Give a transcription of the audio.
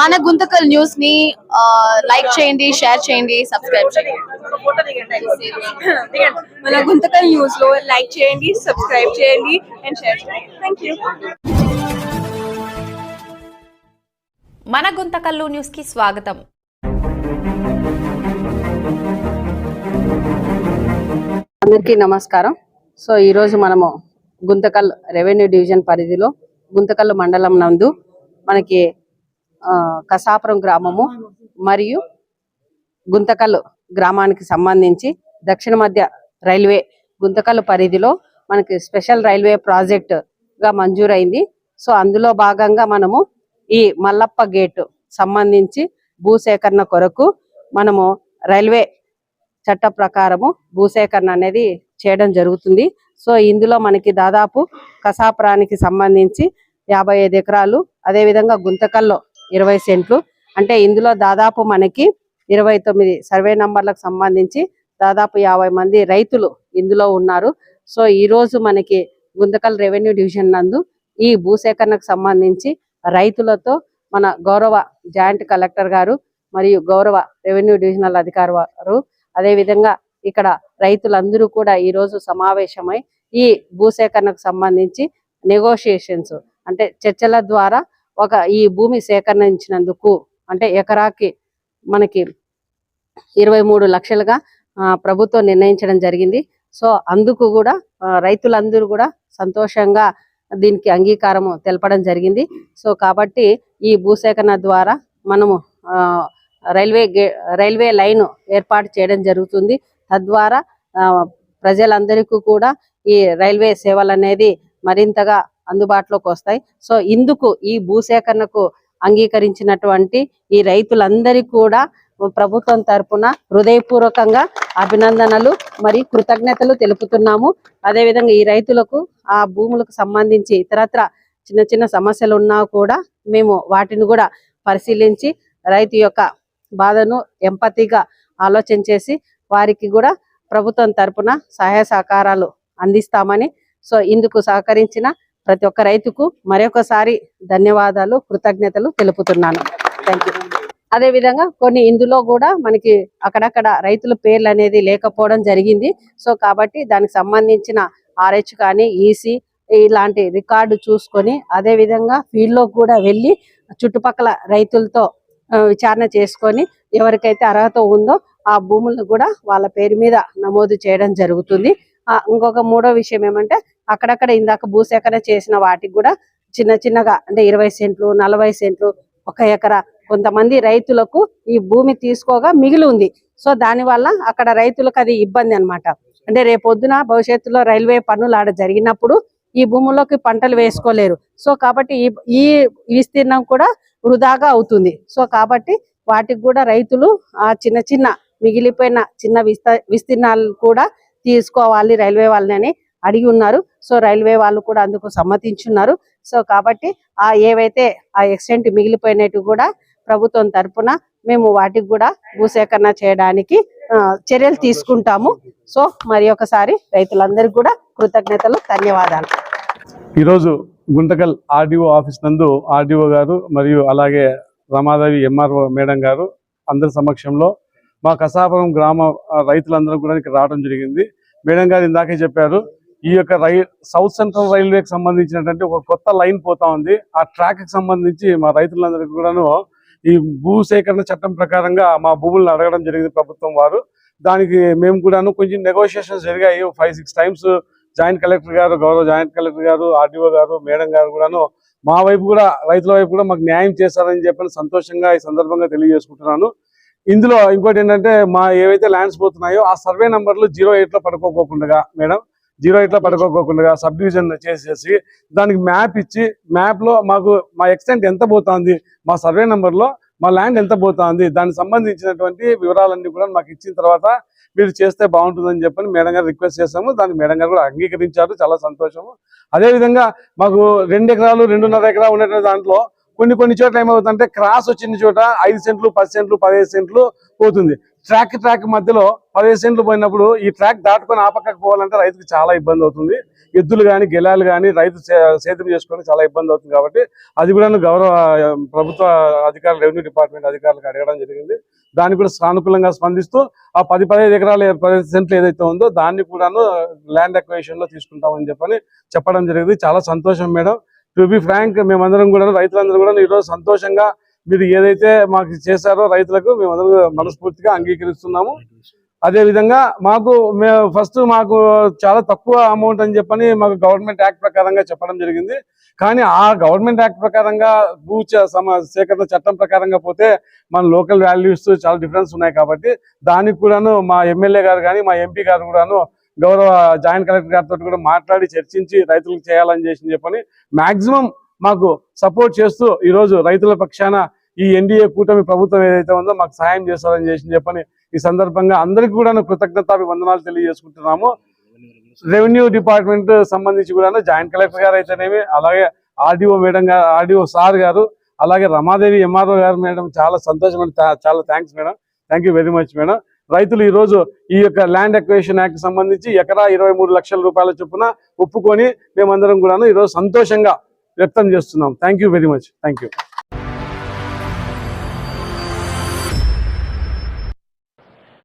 మన గుంతకల్ న్యూస్ని లైక్ చేయండి షేర్ చేయండి సబ్స్క్రైబ్ చేయండి. మన గుంతకల్ న్యూస్లో లైక్ చేయండి సబ్స్క్రైబ్ చేయండి అండ్ షేర్ చేయండి. థ్యాంక్ యూ మన గుంతకల్లు న్యూస్కి స్వాగతం. అందరికీ నమస్కారం. సో ఈరోజు మనము గుంతకల్ రెవెన్యూ డివిజన్ పరిధిలో గుంతకల్ మండలం నందు మనకి కసాపురం గ్రామము మరియు గుంతకల్ గ్రామానికి సంబంధించి దక్షిణ మధ్య రైల్వే గుంతకల్ పరిధిలో మనకి స్పెషల్ రైల్వే ప్రాజెక్ట్గా మంజూరైంది. సో అందులో భాగంగా మనము ఈ మల్లప్ప గేటు సంబంధించి భూసేకరణ కొరకు మనము రైల్వే చట్ట ప్రకారము భూసేకరణ అనేది చేయడం జరుగుతుంది. సో ఇందులో మనకి దాదాపు కసాపురానికి సంబంధించి యాభై ఐదు ఎకరాలు అదేవిధంగా గుంతకల్లో ఇరవై సెంట్లు. అంటే ఇందులో దాదాపు మనకి ఇరవై తొమ్మిది సర్వే నంబర్లకు సంబంధించి దాదాపు యాభై మంది రైతులు ఇందులో ఉన్నారు. సో ఈ రోజు మనకి గుంతకల్ రెవెన్యూ డివిజన్ నందు ఈ భూసేకరణకు సంబంధించి రైతులతో మన గౌరవ జాయింట్ కలెక్టర్ గారు మరియు గౌరవ రెవెన్యూ డివిజనల్ అధికారి వారు అదేవిధంగా ఇక్కడ రైతులందరూ కూడా ఈ రోజు సమావేశమై ఈ భూసేకరణకు సంబంధించి నెగోషియేషన్స్ అంటే చర్చల ద్వారా ఒక ఈ భూమి సేకరించినందుకు అంటే ఎకరాకి మనకి ఇరవై మూడు లక్షలుగా ప్రభుత్వం నిర్ణయించడం జరిగింది. సో అందుకు కూడా రైతులందరూ కూడా సంతోషంగా దీనికి అంగీకారము తెలపడం జరిగింది. సో కాబట్టి ఈ భూసేకరణ ద్వారా మనము రైల్వే గే రైల్వే లైన్ ఏర్పాటు చేయడం జరుగుతుంది. తద్వారా ప్రజలందరికీ కూడా ఈ రైల్వే సేవలు అనేది మరింతగా అందుబాటులోకి వస్తాయి. సో ఇందుకు ఈ భూసేకరణకు అంగీకరించినటువంటి ఈ రైతులందరికీ కూడా ప్రభుత్వం తరపున హృదయపూర్వకంగా అభినందనలు మరియు కృతజ్ఞతలు తెలుపుతున్నాము. అదేవిధంగా ఈ రైతులకు ఆ భూములకు సంబంధించి ఇతరత్ర చిన్న చిన్న సమస్యలు ఉన్నా కూడా మేము వాటిని కూడా పరిశీలించి రైతు యొక్క బాధను ఎంపతిగా ఆలోచన చేసి వారికి కూడా ప్రభుత్వం తరపున సహాయ సహకారాలు అందిస్తామని సో ఇందుకు సహకరించిన ప్రతి ఒక్క రైతుకు మరొకసారి ధన్యవాదాలు కృతజ్ఞతలు తెలుపుతున్నాను. థ్యాంక్ యూ అదే విధంగా కొన్ని ఇందులో కూడా మనకి అక్కడక్కడ రైతుల పేర్లు అనేది లేకపోవడం జరిగింది. సో కాబట్టి దానికి సంబంధించిన ఆర్హెచ్ కానీ ఈసీ ఇలాంటి రికార్డు చూసుకొని అదే విధంగా ఫీల్డ్లో కూడా వెళ్ళి చుట్టుపక్కల రైతులతో విచారణ చేసుకొని ఎవరికైతే అర్హత ఉందో ఆ భూములను కూడా వాళ్ళ పేరు మీద నమోదు చేయడం జరుగుతుంది. ఇంకొక మూడో విషయం ఏమంటే అక్కడక్కడ ఇందాక భూసేకరణ చేసిన వాటికి కూడా చిన్న చిన్నగా అంటే ఇరవై సెంట్లు నలభై సెంట్లు ఒక ఎకరా కొంతమంది రైతులకు ఈ భూమి తీసుకోగా మిగిలి ఉంది. సో దానివల్ల అక్కడ రైతులకు అది ఇబ్బంది అన్నమాట. అంటే రేపొద్దున భవిష్యత్తులో రైల్వే పనులు ఆడ జరిగినప్పుడు ఈ భూముల్లోకి పంటలు వేసుకోలేరు. సో కాబట్టి ఈ ఈ విస్తీర్ణం కూడా వృధాగా అవుతుంది. సో కాబట్టి వాటికి కూడా రైతులు ఆ చిన్న చిన్న మిగిలిపోయిన చిన్న విస్త విస్తీర్ణాలు కూడా తీసుకోవాలి రైల్వే వాళ్ళని అడిగి ఉన్నారు. సో రైల్వే వాళ్ళు కూడా అందుకు సమ్మతించున్నారు. సో కాబట్టి ఆ ఏవైతే ఆ ఎక్స్టెంట్ మిగిలిపోయినట్టు కూడా ప్రభుత్వం తరఫున మేము వాటికి కూడా భూసేకరణ చేయడానికి ఆ, చర్యలు తీసుకుంటాము. సో మరి ఒకసారి రైతులందరికీ కూడా కృతజ్ఞతలు ధన్యవాదాలు. ఈరోజు గుంటకల్ ఆర్డీఓ ఆఫీస్ నందు ఆర్డీఓ గారు మరియు అలాగే రమాదేవి ఎంఆర్ఓ మేడం గారు అందరి సమక్షంలో మా కసాపురం గ్రామ రైతులందరూ కూడా ఇక్కడ రావడం జరిగింది. మేడం గారు ఇందాకే చెప్పారు ఈ యొక్క రైల్ సౌత్ సెంట్రల్ రైల్వేకి సంబంధించినటువంటి ఒక కొత్త లైన్ పోతా ఉంది. ఆ ట్రాక్కి సంబంధించి మా రైతులందరికీ కూడాను ఈ భూ సేకరణ చట్టం ప్రకారంగా మా భూములను అడగడం జరిగింది ప్రభుత్వం వారు. దానికి మేము కూడాను కొంచెం నెగోషియేషన్స్ జరిగాయి. Five six times joint collector గారు గౌరవ జాయింట్ కలెక్టర్ గారు ఆర్డీఓ గారు మేడం గారు కూడాను మా వైపు కూడా రైతుల వైపు కూడా మాకు న్యాయం చేస్తారని చెప్పని సంతోషంగా ఈ సందర్భంగా తెలియజేసుకుంటున్నాను. ఇందులో ఇంకోటి ఏంటంటే మా ఏవైతే ల్యాండ్స్ పోతున్నాయో ఆ సర్వే నంబర్లు జీరో ఎయిట్లో పడుకోకుండా మేడం. జీరో ఎయిట్లో పడుకోకుండా సబ్ డివిజన్ చేసేసి దానికి మ్యాప్ ఇచ్చి మ్యాప్లో మాకు మా ఎక్స్టెంట్ ఎంత పోతుంది మా సర్వే నెంబర్లో మా ల్యాండ్ ఎంత పోతుంది దానికి సంబంధించినటువంటి వివరాలన్నీ కూడా మాకు ఇచ్చిన తర్వాత మీరు చేస్తే బాగుంటుందని చెప్పని మేడం గారు రిక్వెస్ట్ చేశాము. దానికి మేడం గారు కూడా అంగీకరించారు. చాలా సంతోషము. అదేవిధంగా మాకు రెండు ఎకరాలు రెండున్నర ఎకరాలు ఉన్నటువంటి దాంట్లో కొన్ని కొన్ని చోట్ల ఏమవుతుందంటే క్రాస్ వచ్చిన చోట ఐదు సెంట్లు పది సెంట్లు పదిహేను సెంట్లు పోతుంది. ట్రాక్ ట్రాక్ మధ్యలో పదిహేను సెంట్లు పోయినప్పుడు ఈ ట్రాక్ దాటుకొని ఆపక్కకు పోవాలంటే రైతుకు చాలా ఇబ్బంది అవుతుంది. ఎద్దులు కానీ గెలాలు కానీ రైతు సేద్యం చేసుకొని చాలా ఇబ్బంది అవుతుంది కాబట్టి అది కూడా గౌరవ ప్రభుత్వ అధికారులు రెవెన్యూ డిపార్ట్మెంట్ అధికారులకు అడగడం జరిగింది. దాన్ని కూడా సానుకూలంగా స్పందిస్తూ ఆ పది పదిహేను ఎకరాల పదిహేను సెంట్లు ఏదైతే ఉందో దాన్ని కూడాను ల్యాండ్ అక్వేషన్లో తీసుకుంటామని చెప్పని చెప్పడం జరిగింది. చాలా సంతోషం మేడం. టు బి ఫ్రాంక్ మేమందరం కూడా రైతులందరూ కూడా ఈరోజు సంతోషంగా మీరు ఏదైతే మాకు చేశారో రైతులకు మేమందరం మనస్ఫూర్తిగా అంగీకరిస్తున్నాము. అదే విధంగా మాకు ఫస్ట్ మాకు చాలా తక్కువ అమౌంట్ అని చెప్పని మాకు గవర్నమెంట్ యాక్ట్ ప్రకారంగా చెప్పడం జరిగింది. కానీ ఆ గవర్నమెంట్ యాక్ట్ ప్రకారంగా భూ చ- సమ సేకరణ చట్టం ప్రకారంగా పోతే మన లోకల్ వాల్యూస్ చాలా డిఫరెన్స్ ఉన్నాయి కాబట్టి దానికి కూడాను మా ఎమ్మెల్యే గారు కానీ మా ఎంపీ గారు కూడాను గౌరవ జాయింట్ కలెక్టర్ గారితో కూడా మాట్లాడి చర్చించి రైతులకు చేయాలని చేసి చెప్పని మాక్సిమం మాకు సపోర్ట్ చేస్తూ ఈరోజు రైతుల పక్షాన ఈ ఎన్డీఏ కూటమి ప్రభుత్వం ఏదైతే ఉందో మాకు సహాయం చేస్తారని చేసి చెప్పని ఈ సందర్భంగా అందరికీ కూడా కృతజ్ఞతాభివందనాలు తెలియజేసుకుంటున్నాము. రెవెన్యూ డిపార్ట్మెంట్ సంబంధించి కూడా జాయింట్ కలెక్టర్ గారు అయితేనేమి అలాగే ఆర్డీఓ మేడం గారు ఆర్డీఓ సార్ గారు అలాగే రమాదేవి ఎంఆర్ఓ గారు మేడం చాలా సంతోషం చాలా thanks madam. Thank you very much madam. రైతులు ఈ రోజు ఈ యొక్క ల్యాండ్ ఎక్వేషన్ యాక్ట్ సంబంధించి ఎకరా ఇరవై మూడు లక్షల రూపాయల చొప్పున ఒప్పుకొని మేమందరం కూడాను ఈరోజు సంతోషంగా వ్యక్తం చేస్తున్నాం. Thank you very much thank you